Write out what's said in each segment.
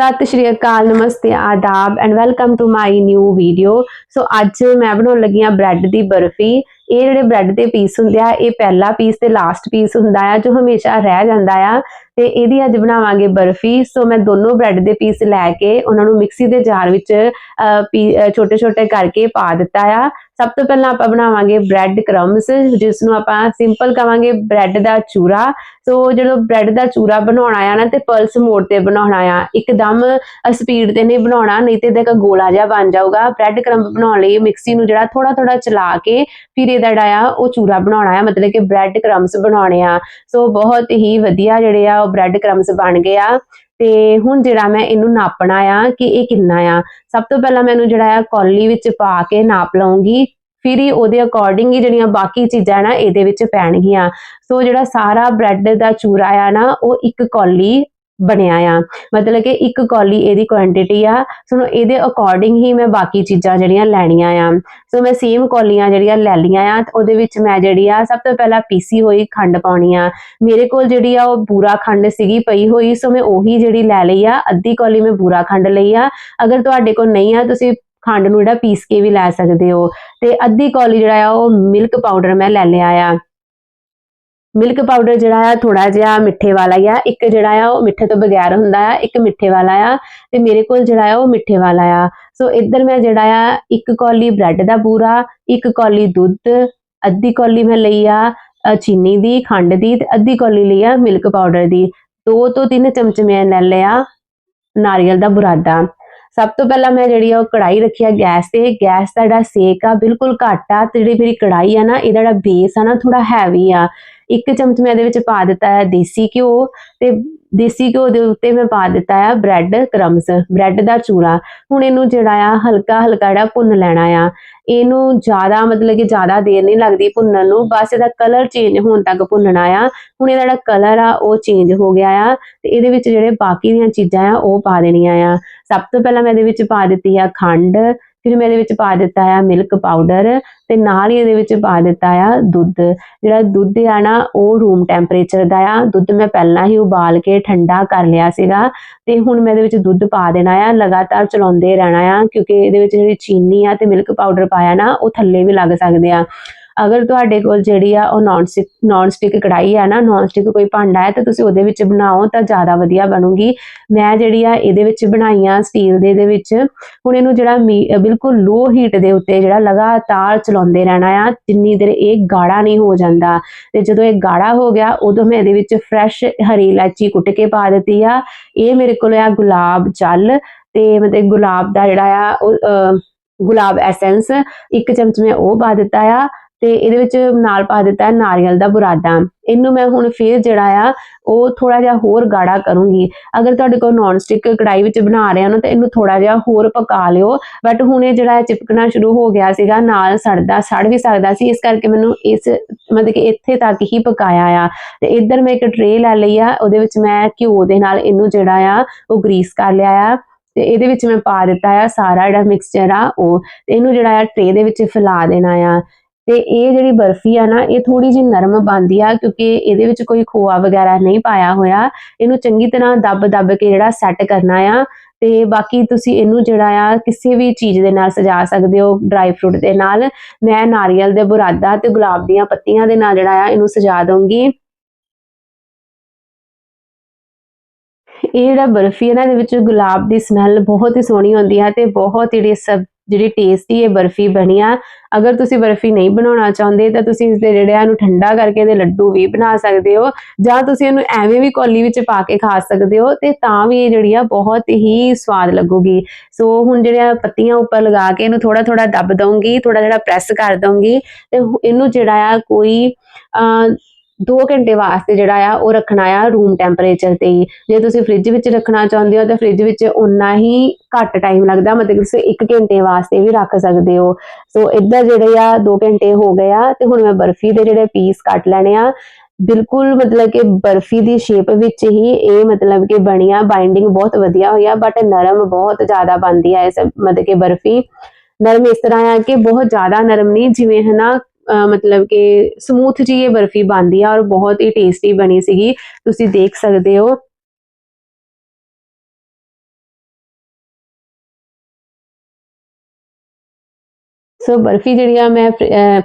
ਸਤਿ ਸ਼੍ਰੀ ਅਕਾਲ, ਨਮਸਤੇ, ਆਦਾਬ and welcome to my new video so ਅੱਜ ਮੈਂ ਬਣਾਉਣ ਲੱਗੀ ਆ ਬ੍ਰੈਡ ਦੀ ਬਰਫੀ। ਇਹ ਜਿਹੜੇ ਬ੍ਰੈਡ ਦੇ ਪੀਸ ਹੁੰਦੇ ਆ, ਇਹ ਪਹਿਲਾ ਪੀਸ ਤੇ ਲਾਸਟ ਪੀਸ ਹੁੰਦਾ ਆ, ਜੋ ਹਮੇਸ਼ਾ ਰਹਿ ਜਾਂਦਾ ਆ। ਤੇ ਇਹਦੀ ਅੱਜ ਬਣਾਵਾਂਗੇ ਬਰਫੀ। ਸੋ ਮੈਂ ਦੋਨੋਂ ਬ੍ਰੈਡ ਦੇ ਪੀਸ ਲੈ ਕੇ ਉਹਨਾਂ ਨੂੰ ਮਿਕਸੀ ਦੇ ਜਾਰ ਵਿੱਚ ਛੋਟੇ ਛੋਟੇ ਕਰਕੇ ਪਾ ਦਿੱਤਾ ਆ। ਸਭ ਤੋਂ ਪਹਿਲਾਂ ਆਪਾਂ ਬਣਾਵਾਂਗੇ ਬ੍ਰੈਡ ਕ੍ਰਮਸ ਜਿਸ ਨੂੰ ਆਪਾਂ ਸਿੰਪਲ ਕਵਾਂਗੇ ਬ੍ਰੈਡ ਦਾ ਚੂਰਾ। ਸੋ ਜਦੋਂ ਬ੍ਰੈਡ ਦਾ ਚੂਰਾ ਬਣਾਉਣਾ ਆ ਨਾ ਤੇ ਪਲਸ ਮੋਡ ਤੇ ਬਣਾਉਣਾ ਆ, ਇੱਕਦਮ ਸਪੀਡ ਤੇ ਨਹੀਂ ਬਣਾਉਣਾ, ਨਹੀਂ ਤੇ ਇਹਦਾ ਇੱਕ ਗੋਲਾ ਜਿਹਾ ਬਣ ਜਾਊਗਾ। ਬ੍ਰੈਡ ਕ੍ਰਮ ਬਣਾਉਣ ਲਈ ਮਿਕਸੀ ਨੂੰ ਜਿਹੜਾ ਥੋੜਾ ਥੋੜਾ ਚਲਾ ਕੇ ਫਿਰ ਇਹਦਾ ਜਿਹੜਾ ਆ, ਉਹ ਚੂਰਾ ਬਣਾਉਣਾ ਆ। ਮਤਲਬ ਕਿ ਬ੍ਰੈਡ ਕ੍ਰਮਸ ਬਣਾਉਣੇ ਆ। ਸੋ ਬਹੁਤ ਹੀ ਵਧੀਆ ਜਿਹੜੇ ਆ ਬ੍ਰੈਡ ਕ੍ਰਮਸ ਬਣ ਗਏ ਆ। ਤੇ ਹੁਣ ਜਿਹੜਾ ਮੈਂ ਇਹਨੂੰ ਨਾਪਣਾ ਆ ਕਿ ਇਹ ਕਿੰਨਾ ਆ। ਸਭ ਤੋਂ ਪਹਿਲਾਂ ਮੈਨੂੰ ਜਿਹੜਾ ਆ ਕੌਲੀ ਵਿੱਚ ਪਾ ਕੇ ਨਾਪ ਲਵਾਂਗੀ ਫਿਰ ਹੀ ਉਹਦੇ ਅਕੋਰਡਿੰਗ ਹੀ ਜਿਹੜੀਆਂ ਬਾਕੀ ਚੀਜ਼ਾਂ ਨਾ ਇਹਦੇ ਵਿੱਚ ਪੈਣਗੀਆਂ। ਸੋ ਜਿਹੜਾ ਸਾਰਾ ਬ੍ਰੈਡ ਦਾ ਚੂਰਾ ਆ ਨਾ, ਉਹ ਇੱਕ ਕੌਲੀ ਬਣਿਆ ਆ। ਮਤਲਬ ਕਿ ਇੱਕ ਕੌਲੀ ਇਹਦੀ ਕੁਆਂਟੀਟੀ ਆ। ਸੋ ਇਹਦੇ ਅਕੋਰਡਿੰਗ ਹੀ ਮੈਂ ਬਾਕੀ ਚੀਜ਼ਾਂ ਜਿਹੜੀਆਂ ਲੈਣੀਆਂ ਆ। ਸੋ ਮੈਂ ਸੇਮ ਕੌਲੀਆਂ ਜਿਹੜੀਆਂ ਲੈ ਲੀਆਂ ਆ। ਉਹਦੇ ਵਿੱਚ ਮੈਂ ਜਿਹੜੀ ਆ, ਸਭ ਤੋਂ ਪਹਿਲਾਂ ਪੀਸੀ ਹੋਈ ਖੰਡ ਪਾਉਣੀ ਆ। ਮੇਰੇ ਕੋਲ ਜਿਹੜੀ ਆ, ਉਹ ਬੂਰਾ ਖੰਡ ਸੀਗੀ, ਪਈ ਹੋਈ। ਸੋ ਮੈਂ ਉਹੀ ਜਿਹੜੀ ਲੈ ਲਈ ਆ। ਅੱਧੀ ਕੌਲੀ ਮੈਂ ਬੂਰਾ ਖੰਡ ਲਈ ਆ। ਅਗਰ ਤੁਹਾਡੇ ਕੋਲ ਨਹੀਂ ਆ, ਤੁਸੀਂ ਖੰਡ ਨੂੰ ਜਿਹੜਾ ਪੀਸ ਕੇ ਵੀ ਲੈ ਸਕਦੇ ਹੋ। ਤੇ ਅੱਧੀ ਕੌਲੀ ਜਿਹੜਾ ਆ, ਉਹ ਮਿਲਕ ਪਾਊਡਰ ਮੈਂ ਲੈ ਲਿਆ ਆ। ਮਿਲਕ ਪਾਊਡਰ ਜਿਹੜਾ ਆ ਥੋੜਾ ਜਿਹਾ ਮਿੱਠੇ ਵਾਲਾ ਆ। ਇੱਕ ਜਿਹੜਾ ਆ, ਉਹ ਮਿੱਠੇ ਤੋਂ ਬਗੈਰ ਹੁੰਦਾ ਆ, ਇੱਕ ਮਿੱਠੇ ਵਾਲਾ ਆ ਤੇ ਮੇਰੇ ਕੋਲ ਜਿਹੜਾ ਆ, ਉਹ ਮਿੱਠੇ ਵਾਲਾ ਆ। ਸੋ ਇੱਧਰ ਮੈਂ ਜਿਹੜਾ ਆ, ਇੱਕ ਕੌਲੀ ਬ੍ਰੈਡ ਦਾ ਪੂਰਾ, ਇੱਕ ਕੌਲੀ ਦੁੱਧ, ਅੱਧੀ ਕੌਲੀ ਮੈਂ ਲਈ ਆ ਚੀਨੀ ਦੀ, ਖੰਡ ਦੀ ਤੇ ਅੱਧੀ ਕੌਲੀ ਲਈ ਆ ਮਿਲਕ ਪਾਊਡਰ ਦੀ। ਦੋ ਤੋਂ ਤਿੰਨ ਚਮਚ ਮੈਂ ਲੈ ਲਿਆ ਨਾਰੀਅਲ ਦਾ ਬੁਰਾਦਾ। ਸਭ ਤੋਂ ਪਹਿਲਾਂ ਮੈਂ ਜਿਹੜੀ ਆ, ਉਹ ਕੜਾਈ ਰੱਖੀ ਆ ਗੈਸ ਤੇ। ਗੈਸ ਦਾ ਜਿਹੜਾ ਸੇਕ ਆ, ਬਿਲਕੁਲ ਘੱਟ ਆ ਤੇ ਜਿਹੜੀ ਮੇਰੀ ਕੜਾਈ ਆ ਨਾ, ਇਹਦਾ ਜਿਹੜਾ ਬੇਸ ਆ ਨਾ ਥੋੜਾ ਹੈਵੀ ਆ। ਇੱਕ ਚਮਚ ਮੈਂ ਇਹਦੇ ਵਿੱਚ ਪਾ ਦਿੱਤਾ ਹੈ ਦੇਸੀ ਘਿਓ ਤੇ ਦੇਸੀ ਘਿਓ ਦੇ ਉੱਤੇ ਮੈਂ ਪਾ ਦਿੱਤਾ ਹੈ ਬ੍ਰੈਡ ਕ੍ਰਮਸ, ਬ੍ਰੈਡ ਦਾ ਚੂਰਾ। ਹੁਣ ਇਹਨੂੰ ਜਿਹੜਾ ਆ ਹਲਕਾ ਹਲਕਾ ਜਿਹੜਾ ਭੁੰਨ ਲੈਣਾ ਆ। ਇਹਨੂੰ ਜ਼ਿਆਦਾ ਮਤਲਬ ਕਿ ਜ਼ਿਆਦਾ ਦੇਰ ਨਹੀਂ ਲੱਗਦੀ ਭੁੰਨਣ ਨੂੰ, ਬਸ ਇਹਦਾ ਕਲਰ ਚੇਂਜ ਹੋਣ ਤੱਕ ਭੁੰਨਣਾ ਆ। ਹੁਣ ਇਹਦਾ ਜਿਹੜਾ ਕਲਰ ਆ ਉਹ ਚੇਂਜ ਹੋ ਗਿਆ ਆ ਤੇ ਇਹਦੇ ਵਿੱਚ ਜਿਹੜੇ ਬਾਕੀ ਦੀਆਂ ਚੀਜ਼ਾਂ ਆ ਉਹ ਪਾ ਦੇਣੀਆਂ ਆ। ਸਭ ਤੋਂ ਪਹਿਲਾਂ ਮੈਂ ਇਹਦੇ ਵਿੱਚ ਪਾ ਦਿੱਤੀ ਆ ਖੰਡ ਫਿਰ ਮੈਂ ਇਹਦੇ ਵਿੱਚ ਪਾ ਦਿੱਤਾ ਆ ਮਿਲਕ ਪਾਊਡਰ ਤੇ ਨਾਲ ਹੀ ਇਹਦੇ ਵਿੱਚ ਪਾ ਦਿੱਤਾ ਆ ਦੁੱਧ। ਜਿਹੜਾ ਦੁੱਧ ਆ ਨਾ, ਉਹ ਰੂਮ ਟੈਂਪਰੇਚਰ ਦਾ ਆ। ਦੁੱਧ ਮੈਂ ਪਹਿਲਾਂ ਹੀ ਉਬਾਲ ਕੇ ਠੰਡਾ ਕਰ ਲਿਆ ਸੀਗਾ ਤੇ ਹੁਣ ਮੈਂ ਇਹਦੇ ਵਿੱਚ ਦੁੱਧ ਪਾ ਦੇਣਾ ਆ। ਲਗਾਤਾਰ ਚਲਾਉਂਦੇ ਰਹਿਣਾ ਆ ਕਿਉਂਕਿ ਇਹਦੇ ਵਿੱਚ ਜਿਹੜੀ ਚੀਨੀ ਆ ਤੇ ਮਿਲਕ ਪਾਊਡਰ ਪਾਇਆ ਨਾ, ਉਹ ਥੱਲੇ ਵੀ ਲੱਗ ਸਕਦੇ ਆ। ਅਗਰ ਤੁਹਾਡੇ ਕੋਲ ਜਿਹੜੀ ਆ ਉਹ ਨਾਨ ਸਟਿਕ ਨਾਨ ਸਟਿਕ ਕੜਾਈ ਆ ਨਾ ਨਾਨ ਸਟਿਕ ਕੋਈ ਭਾਂਡਾ ਹੈ ਤਾਂ ਤੁਸੀਂ ਉਹਦੇ ਵਿੱਚ ਬਣਾਓ ਤਾਂ ਜ਼ਿਆਦਾ ਵਧੀਆ ਬਣੂਗੀ। ਮੈਂ ਜਿਹੜੀ ਆ ਇਹਦੇ ਵਿੱਚ ਬਣਾਈਆਂ ਸਟੀਲ ਦੇ ਦੇ ਵਿੱਚ, ਹੁਣ ਇਹਨੂੰ ਜਿਹੜਾ ਬਿਲਕੁਲ ਲੋ ਹੀਟ ਦੇ ਉੱਤੇ ਜਿਹੜਾ ਲਗਾਤਾਰ ਚਲਾਉਂਦੇ ਰਹਿਣਾ ਆ, ਜਿੰਨੀ ਦੇਰ ਇਹ ਗਾੜਾ ਨਹੀਂ ਹੋ ਜਾਂਦਾ। ਤੇ ਜਦੋਂ ਇਹ ਗਾੜਾ ਹੋ ਗਿਆ, ਉਦੋਂ ਮੈਂ ਇਹਦੇ ਵਿੱਚ ਫਰੈਸ਼ ਹਰੀ ਇਲਾਚੀ ਕੁੱਟ ਕੇ ਪਾ ਦਿੱਤੀ ਆ। ਇਹ ਮੇਰੇ ਕੋਲ ਆ ਗੁਲਾਬ ਜਲ ਤੇ ਮਤਲਬ ਗੁਲਾਬ ਦਾ ਜਿਹੜਾ ਆ ਉਹ ਗੁਲਾਬ ਐਸੈਂਸ, ਇੱਕ ਚਮਚ ਮੈਂ ਉਹ ਪਾ ਦਿੱਤਾ ਆ। ਤੇ ਇਹਦੇ ਵਿੱਚ ਨਾਲ ਪਾ ਦਿੱਤਾ ਹੈ ਨਾਰੀਅਲ ਦਾ ਬੁਰਾਦਾ। ਇਹਨੂੰ ਮੈਂ ਹੁਣ ਫੇਰ ਜਿਹੜਾ ਆ, ਉਹ ਥੋੜਾ ਜਿਹਾ ਹੋਰ ਗਾੜਾ ਕਰੂੰਗੀ। ਅਗਰ ਤੁਹਾਡੇ ਕੋਲ ਨਾਨ ਸਟਿਕ ਕੜਾਈ ਵਿੱਚ ਬਣਾ ਰਹੇ ਹੋ ਨਾ, ਤਾਂ ਇਹਨੂੰ ਥੋੜਾ ਜਿਹਾ ਹੋਰ ਪਕਾ ਲਿਓ। ਬਟ ਹੁਣ ਇਹ ਜਿਹੜਾ ਚਿਪਕਣਾ ਸ਼ੁਰੂ ਹੋ ਗਿਆ ਸੀਗਾ, ਨਾਲ ਸੜਦਾ, ਸੜ ਵੀ ਸਕਦਾ ਸੀ। ਇਸ ਕਰਕੇ ਮੈਨੂੰ ਇਸ, ਮਤਲਬ ਕਿ ਇੱਥੇ ਤੱਕ ਹੀ ਪਕਾਇਆ ਆ। ਤੇ ਇੱਧਰ ਮੈਂ ਇੱਕ ਟ੍ਰੇ ਲੈ ਲਈ ਆ, ਉਹਦੇ ਵਿੱਚ ਮੈਂ ਘਿਓ ਦੇ ਨਾਲ ਇਹਨੂੰ ਜਿਹੜਾ ਆ, ਉਹ ਗਰੀਸ ਕਰ ਲਿਆ ਆ। ਤੇ ਇਹਦੇ ਵਿੱਚ ਮੈਂ ਪਾ ਦਿੱਤਾ ਆ ਸਾਰਾ ਜਿਹੜਾ ਮਿਕਸਚਰ ਆ, ਉਹ। ਇਹਨੂੰ ਜਿਹੜਾ ਆ ਟ੍ਰੇ ਦੇ ਵਿੱਚ ਫੈਲਾ ਦੇਣਾ ਆ। ਤੇ ਇਹ ਜਿਹੜੀ ਬਰਫੀ ਆ ਨਾ, ਇਹ ਥੋੜੀ ਜਿਹੀ ਨਰਮ ਬਣਦੀ ਆ ਕਿਉਂਕਿ ਇਹਦੇ ਵਿੱਚ ਕੋਈ ਖੋਆ ਵਗੈਰਾ ਨਹੀਂ ਪਾਇਆ ਹੋਇਆ। ਇਹਨੂੰ ਚੰਗੀ ਤਰ੍ਹਾਂ ਦੱਬ ਦੱਬ ਕੇ ਜਿਹੜਾ ਸੈੱਟ ਕਰਨਾ ਆ ਤੇ ਬਾਕੀ ਤੁਸੀਂ ਇਹਨੂੰ ਜਿਹੜਾ ਆ ਕਿਸੇ ਵੀ ਚੀਜ਼ ਦੇ ਨਾਲ ਸਜਾ ਸਕਦੇ ਹੋ ਡਰਾਈ ਫਰੂਟ ਦੇ ਨਾਲ। ਮੈਂ ਨਾਰੀਅਲ ਦੇ ਬੁਰਾਦਾ ਤੇ ਗੁਲਾਬ ਦੀਆਂ ਪੱਤੀਆਂ ਦੇ ਨਾਲ ਜਿਹੜਾ ਆ ਇਹਨੂੰ ਸਜਾ ਦਊਂਗੀ। ਇਹ ਜਿਹੜਾ ਬਰਫੀ ਹੈ ਨਾ, ਇਹਦੇ ਵਿੱਚ ਗੁਲਾਬ ਦੀ ਸਮੈਲ ਬਹੁਤ ਹੀ ਸੋਹਣੀ ਹੁੰਦੀ ਹੈ ਤੇ ਬਹੁਤ ਜਿਹੜੀ ਸਭ ਜਿਹੜੀ ਟੇਸਟੀ ਇਹ ਬਰਫੀ ਬਣੀ ਆ, ਅਗਰ ਤੁਸੀਂ ਬਰਫੀ ਨਹੀਂ ਬਣਾਉਣਾ ਚਾਹੁੰਦੇ ਤਾਂ ਤੁਸੀਂ ਇਸ ਦੇ ਜਿਹੜੇ ਆ ਨੂੰ ਠੰਡਾ ਕਰਕੇ ਇਹਦੇ ਲੱਡੂ ਵੀ ਬਣਾ ਸਕਦੇ ਹੋ, ਜਾਂ ਤੁਸੀਂ ਇਹਨੂੰ ਐਵੇਂ ਵੀ ਕੌਲੀ ਵਿੱਚ ਪਾ ਕੇ ਖਾ ਸਕਦੇ ਹੋ ਤੇ ਤਾਂ ਵੀ ਇਹ ਜਿਹੜੀ ਆ ਬਹੁਤ ਹੀ ਸਵਾਦ ਲੱਗੂਗੀ। ਸੋ ਹੁਣ ਜਿਹੜੀਆਂ ਪੱਤੀਆਂ ਉੱਪਰ ਲਗਾ ਕੇ ਇਹਨੂੰ ਥੋੜਾ ਥੋੜਾ ਦੱਬ ਦਵਾਂਗੀ ਥੋੜਾ ਜਿਹੜਾ ਪ੍ਰੈਸ ਕਰ ਦਵਾਂਗੀ ਤੇ ਇਹਨੂੰ ਜਿਹੜਾ ਆ ਕੋਈ 2 ਘੰਟੇ ਵਾਸਤੇ ਜਿਹੜਾ ਆ, ਉਹ ਰੱਖਣਾ ਆ ਰੂਮ ਟੈਂਪਰੇਚਰ ਤੇ ਹੀ। ਜੇ ਤੁਸੀਂ ਫ੍ਰਿਜ ਵਿੱਚ ਰੱਖਣਾ ਚਾਹੁੰਦੇ ਹੋ, ਤਾਂ ਫ੍ਰਿਜ ਵਿੱਚ ਉਨਾ ਹੀ ਘੱਟ ਟਾਈਮ ਲੱਗਦਾ, ਮਤਲਬ ਤੁਸੀਂ 1 ਘੰਟੇ ਵਾਸਤੇ ਵੀ ਰੱਖ ਸਕਦੇ ਹੋ। ਸੋ ਇੱਧਰ ਜਿਹੜੇ ਆ 2 ਘੰਟੇ ਹੋ ਗਏ ਆ, ਤੇ ਹੁਣ ਮੈਂ ਬਰਫੀ ਦੇ ਜਿਹੜੇ ਪੀਸ ਕੱਟ ਲੈਣੇ ਆ। ਬਿਲਕੁਲ ਮਤਲਬ ਕਿ ਬਰਫੀ ਦੀ ਸ਼ੇਪ ਵਿੱਚ ਹੀ ਇਹ ਮਤਲਬ ਕਿ ਬਣੀਆ ਬਾਈਂਡਿੰਗ ਬਹੁਤ ਵਧੀਆ ਹੋਈ ਆ ਬਟ ਨਰਮ ਬਹੁਤ ਜ਼ਿਆਦਾ ਬਣਦੀ ਆ ਇਸ ਮਤਲਬ ਕਿ ਬਰਫੀ। ਨਰਮ ਇਸ ਤਰ੍ਹਾਂ ਆ ਕਿ ਬਹੁਤ ਜ਼ਿਆਦਾ ਨਰਮ ਨਹੀਂ, ਜਿਵੇਂ ਹਨਾ ਮਤਲਬ ਕਿ ਸਮੂਥ ਜੀ ਇਹ ਬਰਫੀ ਬਣਦੀ ਆ ਔਰ ਬਹੁਤ ਹੀ ਟੇਸਟੀ ਬਣੀ ਸੀਗੀ। ਤੁਸੀਂ ਦੇਖ ਸਕਦੇ ਹੋ। ਸੋ ਬਰਫੀ ਜਿਹੜੀ ਆ ਮੈਂ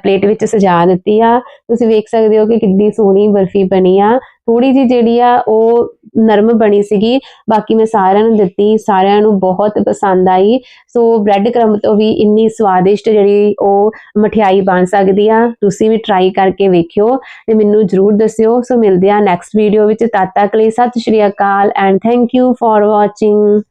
ਪਲੇਟ ਵਿੱਚ ਸਜਾ ਦਿੱਤੀ ਆ। ਤੁਸੀਂ ਵੇਖ ਸਕਦੇ ਹੋ ਕਿ ਕਿੰਨੀ ਸੋਹਣੀ ਬਰਫੀ ਬਣੀ ਆ। ਥੋੜੀ ਜਿਹੀ ਜਿਹੜੀ ਆ ਉਹ ਨਰਮ ਬਣੀ ਸੀਗੀ। ਬਾਕੀ ਮੈਂ ਸਾਰਿਆਂ ਨੂੰ ਦਿੱਤੀ। ਸਾਰਿਆਂ ਨੂੰ ਬਹੁਤ ਪਸੰਦ ਆਈ। ਸੋ ਬ੍ਰੈਡ ਕਰਮ ਤੋਂ ਵੀ ਇੰਨੀ ਸਵਾਦਿਸ਼ਟ ਜਿਹੜੀ ਉਹ ਮਠਿਆਈ ਬਣ ਸਕਦੀ ਆ। ਤੁਸੀਂ ਵੀ ਟਰਾਈ ਕਰਕੇ ਵੇਖਿਓ ਤੇ ਮੈਨੂੰ ਜਰੂਰ ਦੱਸਿਓ। ਸੋ ਮਿਲਦੇ ਆ ਨੈਕਸਟ ਵੀਡੀਓ ਵਿੱਚ। ਤਦ ਤੱਕ ਲਈ ਸਤਿ ਸ਼੍ਰੀ ਅਕਾਲ and thank you for watching